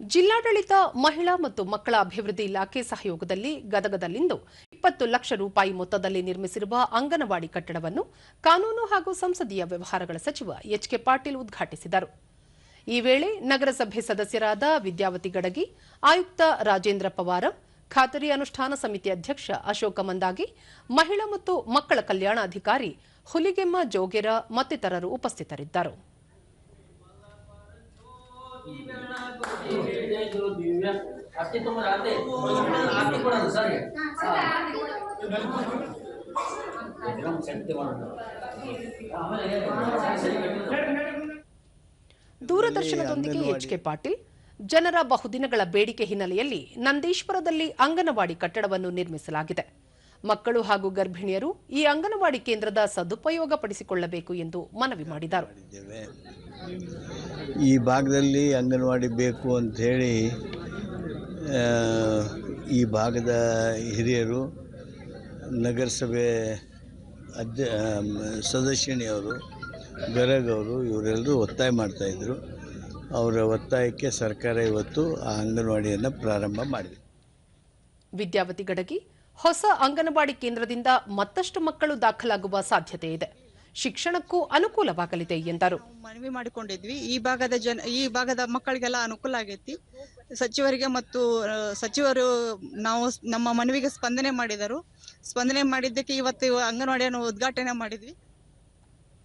ಜಿಲ್ಲಾಡಳಿತ, ಮಹಿಳಾ ಮತ್ತು ಮಕ್ಕಳ ಅಭಿವೃದ್ಧಿ ಇಲಾಖೆ ಸಹಯೋಗದಲ್ಲಿ ಗದಗದಲ್ಲಿಂದು ಇಪ್ಪತ್ತು ಲಕ್ಷ ರೂಪಾಯಿ ಮೊತ್ತದಲ್ಲಿ ನಿರ್ಮಿಸಿರುವ ಅಂಗನವಾಡಿ ಕಟ್ಟಡವನ್ನು ಕಾನೂನು ಹಾಗೂ ಸಂಸದೀಯ ವ್ಯವಹಾರಗಳ ಸಚಿವ ಎಚ್ ಕೆ ಪಾಟೀಲ್ ಉದ್ಘಾಟಿಸಿದರು. ಈ ವೇಳೆ ನಗರಸಭೆ ಸದಸ್ಯರಾದ ವಿದ್ಯಾವತಿ ಗಡಗಿ, ಆಯುಕ್ತ ರಾಜೇಂದ್ರ ಪವಾರ, ಖಾತರಿ ಅನುಷ್ಠಾನ ಸಮಿತಿ ಅಧ್ಯಕ್ಷ ಅಶೋಕ ಮಂದಾಗಿ, ಮಹಿಳಾ ಮತ್ತು ಮಕ್ಕಳ ಕಲ್ಯಾಣ ಅಧಿಕಾರಿ ಹುಲಿಗೆಮ್ಮ ಜೋಗೆರ ಮತ್ತಿತರರು ಉಪಸ್ಥಿತರಿದ್ದರು. ದೂರದರ್ಶನದೊಂದಿಗೆ ಎಚ್ ಕೆ ಪಾಟೀಲ್ ಜನರ ಬಹುದಿನಗಳ ಬೇಡಿಕೆ ಹಿನ್ನೆಲೆಯಲ್ಲಿ ನಂದೀಶ್ವರದಲ್ಲಿ ಅಂಗನವಾಡಿ ಕಟ್ಟಡವನ್ನು ನಿರ್ಮಿಸಲಾಗಿದೆ. ಮಕ್ಕಳು ಹಾಗೂ ಗರ್ಭಿಣಿಯರು ಈ ಅಂಗನವಾಡಿ ಕೇಂದ್ರದ ಸದುಪಯೋಗ ಪಡಿಸಿಕೊಳ್ಳಬೇಕು ಎಂದು ಮನವಿ ಮಾಡಿದರು. ಈ ಭಾಗದಲ್ಲಿ ಅಂಗನವಾಡಿ ಬೇಕು ಅಂಥೇಳಿ ಈ ಭಾಗದ ಹಿರಿಯರು ನಗರಸಭೆ ಅಧ್ಯ ಸದಸ್ಯನಿಯವರು ಗರಗ್ ಅವರು ಇವರೆಲ್ಲರೂ ಒತ್ತಾಯ ಮಾಡ್ತಾಯಿದ್ರು ಅವರ ಒತ್ತಾಯಕ್ಕೆ ಸರ್ಕಾರ ಇವತ್ತು ಆ ಅಂಗನವಾಡಿಯನ್ನು ಪ್ರಾರಂಭ ಮಾಡಿದೆ. ವಿದ್ಯಾವತಿ ಗಡಗಿ ಹೊಸ ಅಂಗನವಾಡಿ ಕೇಂದ್ರದಿಂದ ಮತ್ತಷ್ಟು ಮಕ್ಕಳು ದಾಖಲಾಗುವ ಸಾಧ್ಯತೆ ಇದೆ. ಶಿಕ್ಷಣಕ್ಕೂ ಅನುಕೂಲವಾಗಲಿದೆ ಎಂದರು. ಮನವಿ ಮಾಡಿಕೊಂಡಿದ್ವಿ. ಈ ಭಾಗದ ಜನ, ಈ ಭಾಗದ ಮಕ್ಕಳಿಗೆಲ್ಲ ಅನುಕೂಲ ಆಗೈತಿ. ಸಚಿವರಿಗೆ ಮತ್ತು ಸಚಿವರು ನಾವು ನಮ್ಮ ಮನವಿಗೆ ಸ್ಪಂದನೆ ಮಾಡಿದರು. ಸ್ಪಂದನೆ ಮಾಡಿದ್ದಕ್ಕೆ ಇವತ್ತು ಅಂಗನವಾಡಿಯನ್ನು ಉದ್ಘಾಟನೆ ಮಾಡಿದ್ವಿ.